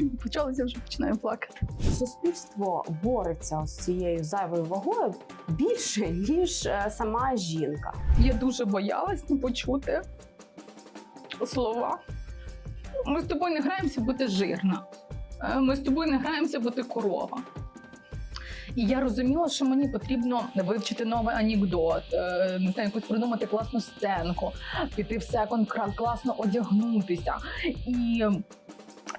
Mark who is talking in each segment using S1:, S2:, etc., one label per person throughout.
S1: почалося вже починаю плакати.
S2: Суспільство бореться з цією зайвою вагою більше, ніж е, сама жінка.
S1: Я дуже боялась не почути слова. Ми з тобою не граємося бути жирна. Е, Ми з тобою не граємося бути корова. І я розуміла, що мені потрібно вивчити новий анекдот, е, не знаю, якусь придумати класну сценку, піти в секонд класно одягнутися. І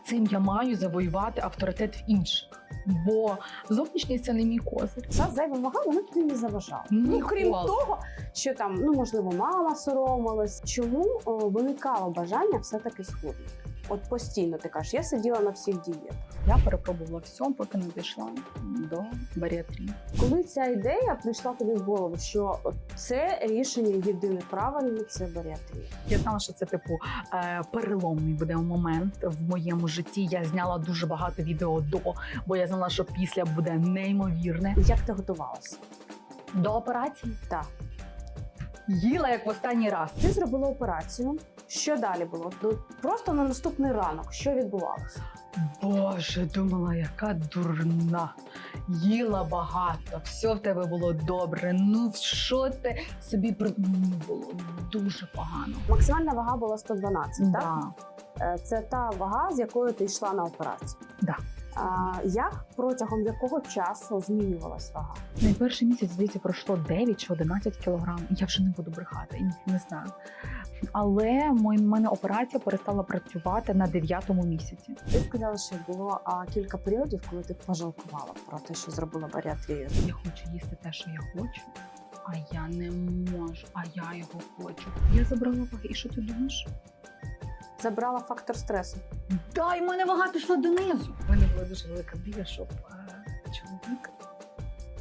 S1: цим я маю завоювати авторитет в інших. Бо зовнішність це не мій козир.
S2: Ця зайва вага вона тобі не заважала. Ну, крім того, що там, ну можливо, мама соромилась. Чому о, виникало бажання все-таки схуднути? От постійно ти кажеш, я сиділа на всіх дієтах.
S1: Я перепробувала все, поки не дійшла до баріатрії.
S2: Коли ця ідея прийшла тобі в голову, що це рішення єдине правильне це баріатрія.
S1: Я знала, що це типу е, переломний буде момент в моєму житті. Я зняла дуже багато відео до, бо я знала, що після буде неймовірне.
S2: Як ти готувалася?
S1: До операції
S2: Так.
S1: їла як в останній раз.
S2: Ти зробила операцію. Що далі було? Ну, Просто на наступний ранок, що відбувалося?
S1: Боже, думала, яка дурна. Їла багато, все в тебе було добре. Ну що ти собі при- було дуже погано.
S2: Максимальна вага була 112, так?
S1: Да.
S2: так? Це та вага, з якою ти йшла на операцію.
S1: Да.
S2: А, як протягом якого часу змінювалась вага?
S1: Найперший місяць, здається, пройшло 9 чи 11 кілограм. Я вже не буду брехати, не знаю. Але в мене операція перестала працювати на 9-му місяці.
S2: Ти сказала, що було а, кілька періодів, коли ти пожалкувала про те, що зробила баріатрію.
S1: Я хочу їсти те, що я хочу, а я не можу, а я його хочу. Я забрала ваги. І що ти думаєш?
S2: Забрала фактор стресу.
S1: Дай в мене вага пішла донизу. У мене була дуже велика біля, щоб е, чоловік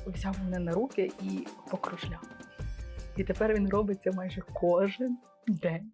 S1: взяв мене на руки і покружляв. І тепер він робиться майже кожен день.